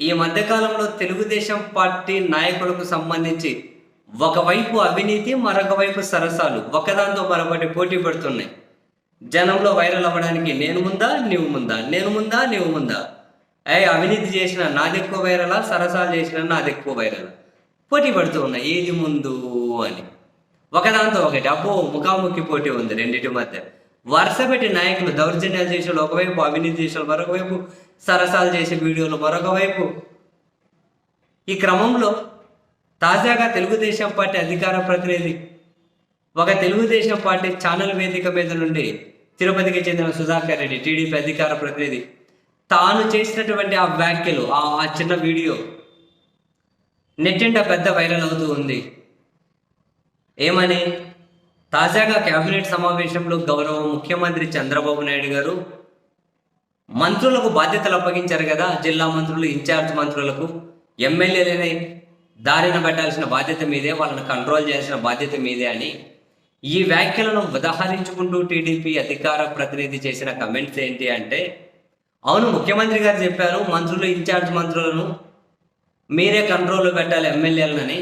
ఈ మధ్యకాలంలో తెలుగుదేశం పార్టీ నాయకులకు సంబంధించి ఒకవైపు అవినీతి మరొక వైపు సరసాలు. ఒకదాంతో మరొకటి పోటీ పడుతున్నాయి. జనంలో వైరల్ అవ్వడానికి నేను ముందా నీవు ముందా? నేను ముందా నీవు ముందా? ఏ అవినీతి చేసిన నాది ఎక్కువ వైరలా? సరసాలు చేసిన నాది ఎక్కువ వైరలా? పోటీ పడుతూ ఉన్నాయి. ఏది ముందు అని. ఒకదాంతో ఒకటి. అబ్బో ముఖాముఖి పోటీ ఉంది రెండింటి మధ్య. వరుసపెట్టి నాయకులు దౌర్జన్యాలు చేసే వాళ్ళు ఒకవైపు అవినీతి చేసే వాళ్ళు సరసాలు చేసే వీడియోలు మరొక వైపు ఈ క్రమంలో తాజాగా తెలుగుదేశం పార్టీ అధికార ప్రతినిధి ఒక తెలుగుదేశం పార్టీ ఛానల్ వేదిక మీద నుండి తిరుపతికి చెందిన సుధాకర్ రెడ్డి టీడీపీ అధికార ప్రతినిధి తాను చేసినటువంటి ఆ వ్యాఖ్యలు ఆ చిన్న వీడియో నెట్టింట పెద్ద వైరల్ అవుతూ ఉంది. ఏమని? తాజాగా కేబినెట్ సమావేశంలో గౌరవ ముఖ్యమంత్రి చంద్రబాబు నాయుడు గారు మంత్రులకు బాధ్యతలు అప్పగించారు కదా జిల్లా మంత్రులు ఇన్ఛార్జ్ మంత్రులకు. ఎమ్మెల్యేలని దారిన పెట్టాల్సిన బాధ్యత మీదే వాళ్ళని కంట్రోల్ చేయాల్సిన బాధ్యత మీదే అని ఈ వ్యాఖ్యలను ఉదాహరించుకుంటూ టీడీపీ అధికార ప్రతినిధి చేసిన కమెంట్స్ ఏంటి అంటే అవును ముఖ్యమంత్రి గారు చెప్పారు మంత్రులు ఇన్ఛార్జ్ మంత్రులను మీరే కంట్రోల్లో పెట్టాలి ఎమ్మెల్యేలని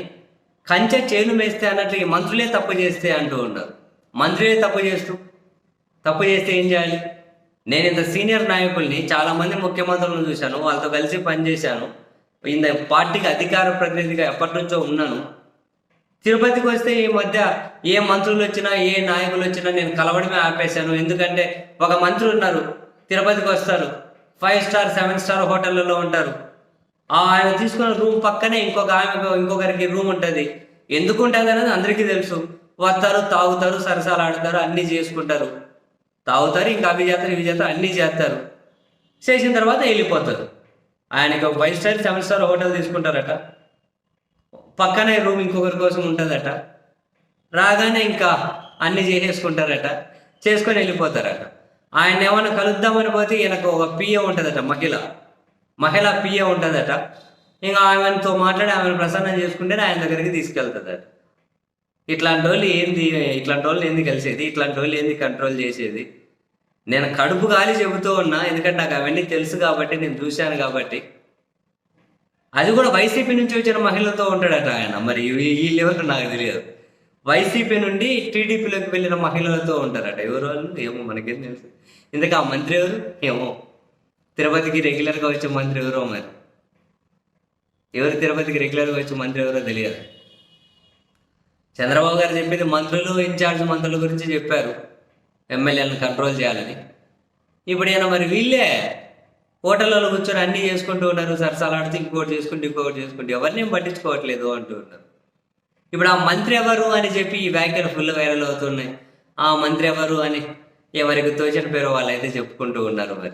కంచె చేను మేస్తే అన్నట్లు ఈ మంత్రులే తప్పు చేస్తే అంటూ ఉండరు మంత్రులే తప్పు చేస్తూ తప్పు చేస్తే ఏం చేయాలి? నేను ఇంత సీనియర్ నాయకుల్ని చాలామంది ముఖ్యమంత్రులను చూశాను వాళ్ళతో కలిసి పనిచేశాను ఇంత పార్టీకి అధికార ప్రతినిధిగా ఎప్పటి నుంచో ఉన్నాను. తిరుపతికి వస్తే ఈ మధ్య ఏ మంత్రులు వచ్చినా ఏ నాయకులు వచ్చినా నేను కలవడమే ఆపేశాను. ఎందుకంటే ఒక మంత్రి ఉన్నారు తిరుపతికి వస్తారు. ఫైవ్ స్టార్ సెవెన్ స్టార్ హోటళ్ళలో ఉంటారు. ఆయన తీసుకున్న రూమ్ పక్కనే ఇంకొక ఆమె ఇంకొకరికి రూమ్ ఉంటుంది. ఎందుకు ఉంటుంది అనేది అందరికీ తెలుసు. వస్తారు తాగుతారు సరసాలు ఆడతారు అన్నీ చేసుకుంటారు. తాగుతారు ఇంకా అవి చేస్తారు ఇవి చేస్తారు అన్నీ చేస్తారు. చేసిన తర్వాత వెళ్ళిపోతారు. ఆయనకి ఒక five star seven star hotel తీసుకుంటారట. పక్కనే రూమ్ ఇంకొకరి కోసం ఉంటుందట. రాగానే ఇంకా అన్ని చేసేసుకుంటారట. చేసుకొని వెళ్ళిపోతారట. ఆయన ఏమైనా కలుద్దామని పోతే ఈయనకు ఒక పిఏ ఉంటుందట మహిళ. మహిళ పిఏ ఉంటుందట. ఇంకా ఆమెతో మాట్లాడి ఆమెను ప్రసన్నం చేసుకుంటేనే ఆయన దగ్గరికి తీసుకెళ్తుందట. ఇట్లాంటి వాళ్ళు ఏంది ఇట్లాంటి వాళ్ళు ఏంది కలిసేది ఇట్లాంటి వాళ్ళు ఏంది కంట్రోల్ చేసేది? నేను కడుపు గాలి చెబుతూ ఉన్నా ఎందుకంటే నాకు అవన్నీ తెలుసు కాబట్టి నేను చూశాను కాబట్టి. అది కూడా వైసీపీ నుంచి వచ్చిన మహిళలతో ఉంటాడట ఆయన. మరి ఈ- లెవెల్ నాకు తెలియదు. వైసీపీ నుండి టీడీపీలోకి వెళ్ళిన మహిళలతో ఉంటారట. ఎవరు వాళ్ళు? ఏమో మనకేం తెలుసు. ఇందుకే ఆ మంత్రి ఎవరు? ఏమో తిరుపతికి రెగ్యులర్గా వచ్చే మంత్రి ఎవరో మరి? ఎవరు తిరుపతికి రెగ్యులర్గా వచ్చే మంత్రి ఎవరో తెలియదు. చంద్రబాబు గారు చెప్పింది మంత్రులు ఇన్ఛార్జ్ మంత్రుల గురించి చెప్పారు. ఎమ్మెల్యేలను కంట్రోల్ చేయాలని. ఇప్పుడు ఏమైనా మరి వీళ్ళే? హోటళ్ళలో కూర్చొని అన్నీ చేసుకుంటూ ఉన్నారు. సరసాలాడుతూ ఇంకోటి చేసుకుంటూ ఇంకోటి చేసుకుంటూ. ఎవరిని పట్టించుకోవట్లేదు అంటూ ఉన్నారు. ఇప్పుడు ఆ మంత్రి ఎవరు అని చెప్పి ఈ వ్యాఖ్యలు ఫుల్ వైరల్ అవుతున్నాయి. ఆ మంత్రి ఎవరు అని ఎవరికి తోచిన పేరు వాళ్ళైతే చెప్పుకుంటూ ఉన్నారు మరి.